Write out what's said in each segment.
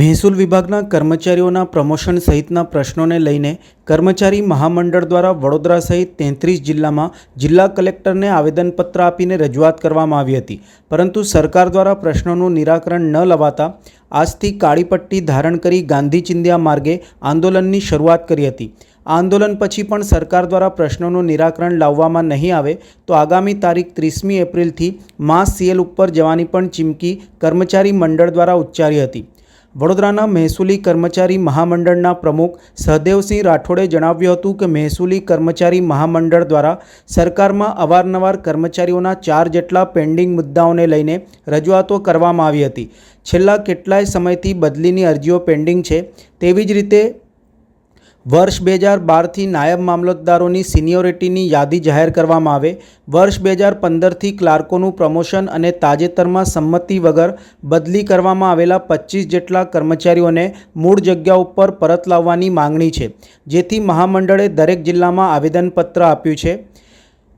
મહેસૂલ વિભાગના કર્મચારીઓના પ્રમોશન સહિતના પ્રશ્નોને લઈને કર્મચારી મહામંડળ દ્વારા વડોદરા સહિત તેત્રીસ જિલ્લામાં જિલ્લા કલેક્ટરને આવેદનપત્ર આપીને રજૂઆત કરવામાં આવી હતી. પરંતુ સરકાર દ્વારા પ્રશ્નોનું નિરાકરણ ન લવાતા આજથી કાળી પટ્ટી ધારણ કરી ગાંધી ચિંધ્યા માર્ગે આંદોલનની શરૂઆત કરી હતી. આંદોલન પછી પણ સરકાર દ્વારા પ્રશ્નોનું નિરાકરણ લાવવામાં નહીં આવે તો આગામી તારીખ ત્રીસમી એપ્રિલથી માસ સીએલ ઉપર જવાની પણ ચીમકી કર્મચારી મંડળ દ્વારા ઉચ્ચારી હતી. વડોદરાના મહેસૂલી કર્મચારી મહામંડળના પ્રમુખ સહદેવસિંહ રાઠોડે જણાવ્યું હતું કે મહેસૂલી કર્મચારી મહામંડળ દ્વારા સરકારમાં અવારનવાર કર્મચારીઓના ચાર જેટલા પેન્ડિંગ મુદ્દાઓને લઈને રજૂઆતો કરવામાં આવી હતી. છેલ્લા કેટલાય સમયથી બદલીની અરજીઓ પેન્ડિંગ છે. તેવી જ રીતે વર્ષ બે હજાર બારથી નાયબ મામલતદારોની સિનિયોરિટીની યાદી જાહેર કરવામાં આવે. વર્ષ બે હજાર પંદરથી ક્લાર્કોનું પ્રમોશન અને તાજેતરમાં સંમતિ વગર બદલી કરવામાં આવેલા પચીસ જેટલા કર્મચારીઓને મૂળ જગ્યા ઉપર પરત લાવવાની માંગણી છે, જેથી મહામંડળે દરેક જિલ્લામાં આવેદનપત્ર આપ્યું છે.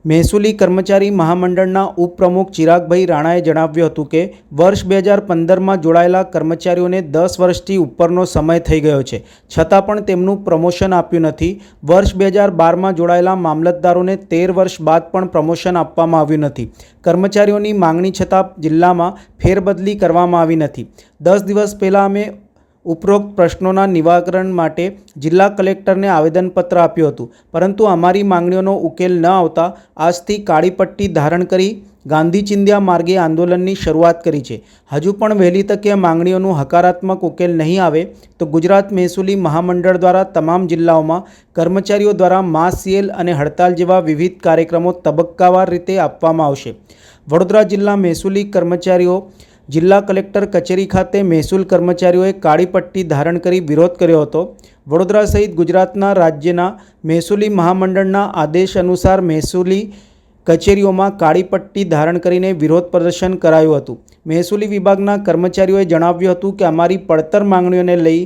મહેસૂલી કર્મચારી મહામંડળના ઉપપ્રમુખ ચિરાગભાઈ રાણાએ જણાવ્યું હતું કે, વર્ષ બે હજાર પંદરમાં જોડાયેલા કર્મચારીઓને દસ વર્ષથી ઉપરનો સમય થઈ ગયો છે. છતાં પણ તેમનું પ્રમોશન આપ્યું નથી. વર્ષ બે હજાર બારમાં જોડાયેલા મામલતદારોને તેર વર્ષ બાદ પણ પ્રમોશન આપવામાં આવ્યું નથી. કર્મચારીઓની માંગણી છતાં જિલ્લામાં ફેરબદલી કરવામાં આવી નથી. દસ દિવસ પહેલાં અમે ઉપરોક્ત પ્રશ્નોના નિવારણ માટે જિલ્લા કલેક્ટરને આવેદનપત્ર આપ્યું હતું. પરંતુ અમારી માંગણીઓનો ઉકેલ ન આવતા આજથી કાળી પટ્ટી ધારણ કરી ગાંધી ચિંધ્યા માર્ગે આંદોલનની શરૂઆત કરી છે. હજુ પણ વહેલી તકે માંગણીઓનું હકારાત્મક ઉકેલ નહીં આવે તો ગુજરાત મહેસૂલી મહામંડળ દ્વારા તમામ જિલ્લાઓમાં કર્મચારીઓ દ્વારા માસ સીએલ અને હડતાલ જેવા વિવિધ કાર્યક્રમો તબક્કાવાર રીતે આપવામાં આવશે. વડોદરા જિલ્લા મહેસૂલી કર્મચારીઓ જિલ્લા કલેક્ટર કચેરી ખાતે મહેસૂલ કર્મચારીઓએ કાળી પટ્ટી ધારણ કરી વિરોધ કર્યો હતો. વડોદરા સહિત ગુજરાતના રાજ્યના મહેસૂલી મહામંડળના આદેશ અનુસાર મહેસૂલી કચેરીઓમાં કાળી પટ્ટી ધારણ કરીને વિરોધ પ્રદર્શન કરાયું હતું. મહેસૂલી વિભાગના કર્મચારીઓએ જણાવ્યું હતું કે, અમારી પડતર માંગણીઓને લઈ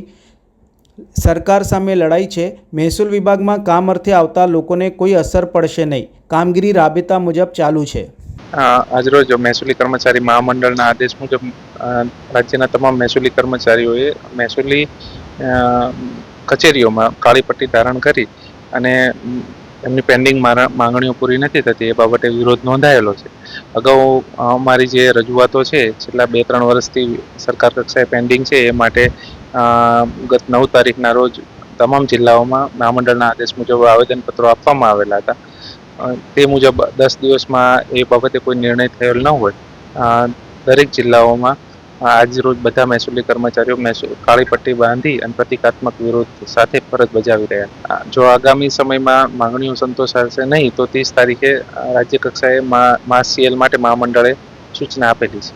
સરકાર સામે લડાઈ છે. મહેસૂલ વિભાગમાં કામ અર્થે આવતા લોકોને કોઈ અસર પડશે નહીં. કામગીરી રાબેતા મુજબ ચાલુ છે. આજરોજ મહેસૂલી કર્મચારી મહામંડળના આદેશ મુજબ રાજ્યના તમામ મહેસૂલી કર્મચારીઓએ મહેસૂલી કચેરીઓમાં કાળી પટ્ટી ધારણ કરી અને એમની પેન્ડિંગ માંગણીઓ પૂરી નથી થતી, એ બાબતે વિરોધ નોંધાયેલો છે. અગાઉ અમારી જે રજૂઆતો છે, છેલ્લા બે ત્રણ વર્ષથી સરકાર કક્ષાએ પેન્ડિંગ છે, એ માટે ગત નવ તારીખના રોજ તમામ જિલ્લાઓમાં મહામંડળના આદેશ મુજબ આવેદનપત્રો આપવામાં આવેલા હતા. તે મુજબ દસ દિવસમાં એ બાબતે કોઈ નિર્ણય થયેલ ન હોય. દરેક જિલ્લાઓમાં આજ રોજ બધા મહેસૂલી કર્મચારીઓ કાળી પટ્ટી બાંધી અને પ્રતિકાત્મક વિરોધ સાથે ફરજ બજાવી રહ્યા જો આગામી સમયમાં માંગણીઓ સંતોષાશે નહીં, તો ત્રીસ તારીખે રાજ્ય કક્ષાએ માસ સીએલ માટે મહામંડળે સૂચના આપેલી છે.